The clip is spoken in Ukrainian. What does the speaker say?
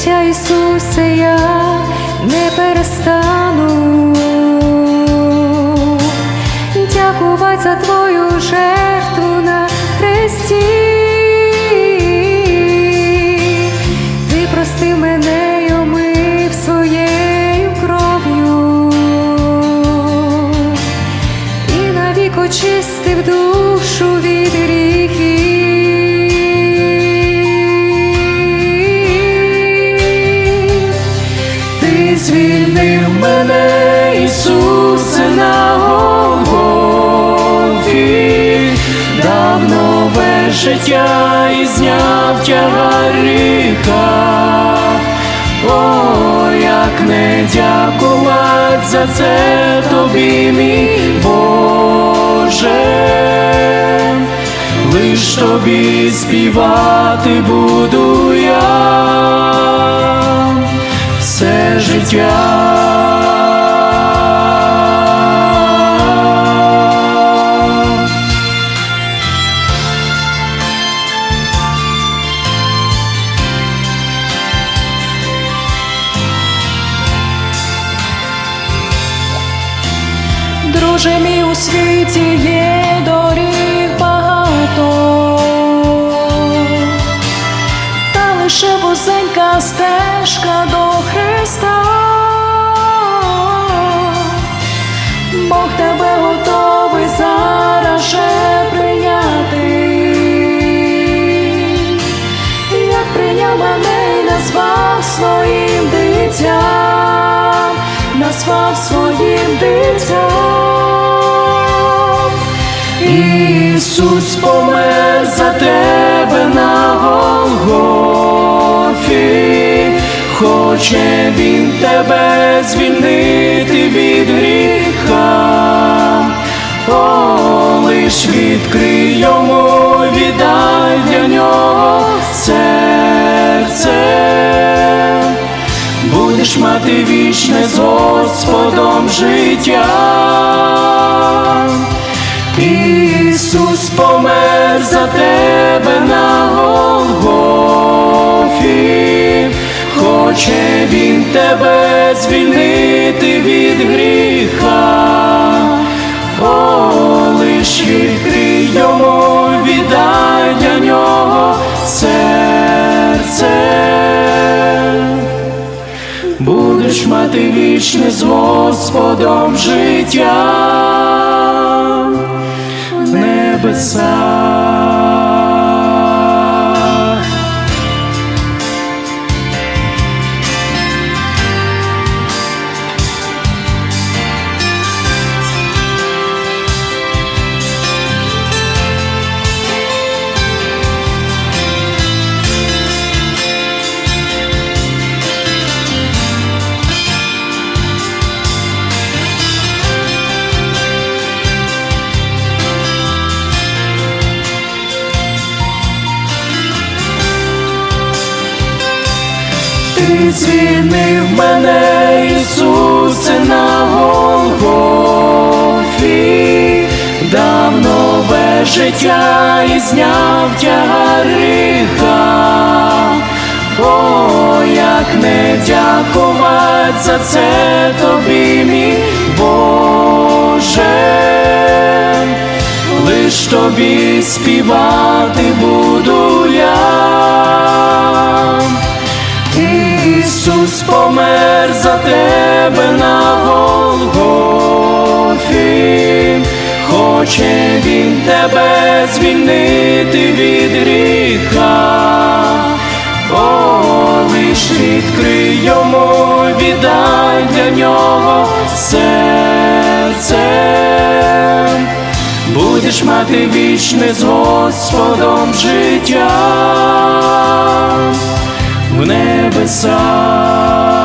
життя Ісусе, я не перестану дякувати за Твою жертву на хресті. Ти простив мене й омив своєю кров'ю і навік очистив душу від звільнив мене, Ісусе, на Голгофі, дав нове життя і зняв тягар гріха. О, як не дякувати за це тобі, мій Боже, лиш тобі співати буду я життя. Друже мій у світі є доріг багато, та лише вузенька стежка до Христа. Назвав своїм дитям. Ісус помер за тебе на Голгофі, хоче Він тебе звільнити від гріха, О, лиш відкрий йому, віддай для нього серце будеш мати вічне з Господом життя. Ісус помер за тебе на Голгофі, хоче Він тебе звільнити від гріха. Будеш мати вічне з Господом життя в небесах. Ти мене, Ісусе, на Голгофі, дав нове життя і зняв тягар гріха. О, як не дякувати за це тобі, мій Боже, лиш тобі співати буду я. Ісус помер за тебе на Голгофі, хоче Він тебе звільнити від гріха. Лиш відкрий йому, віддай для нього серце. Будеш мати вічне з Господом життя в небесах.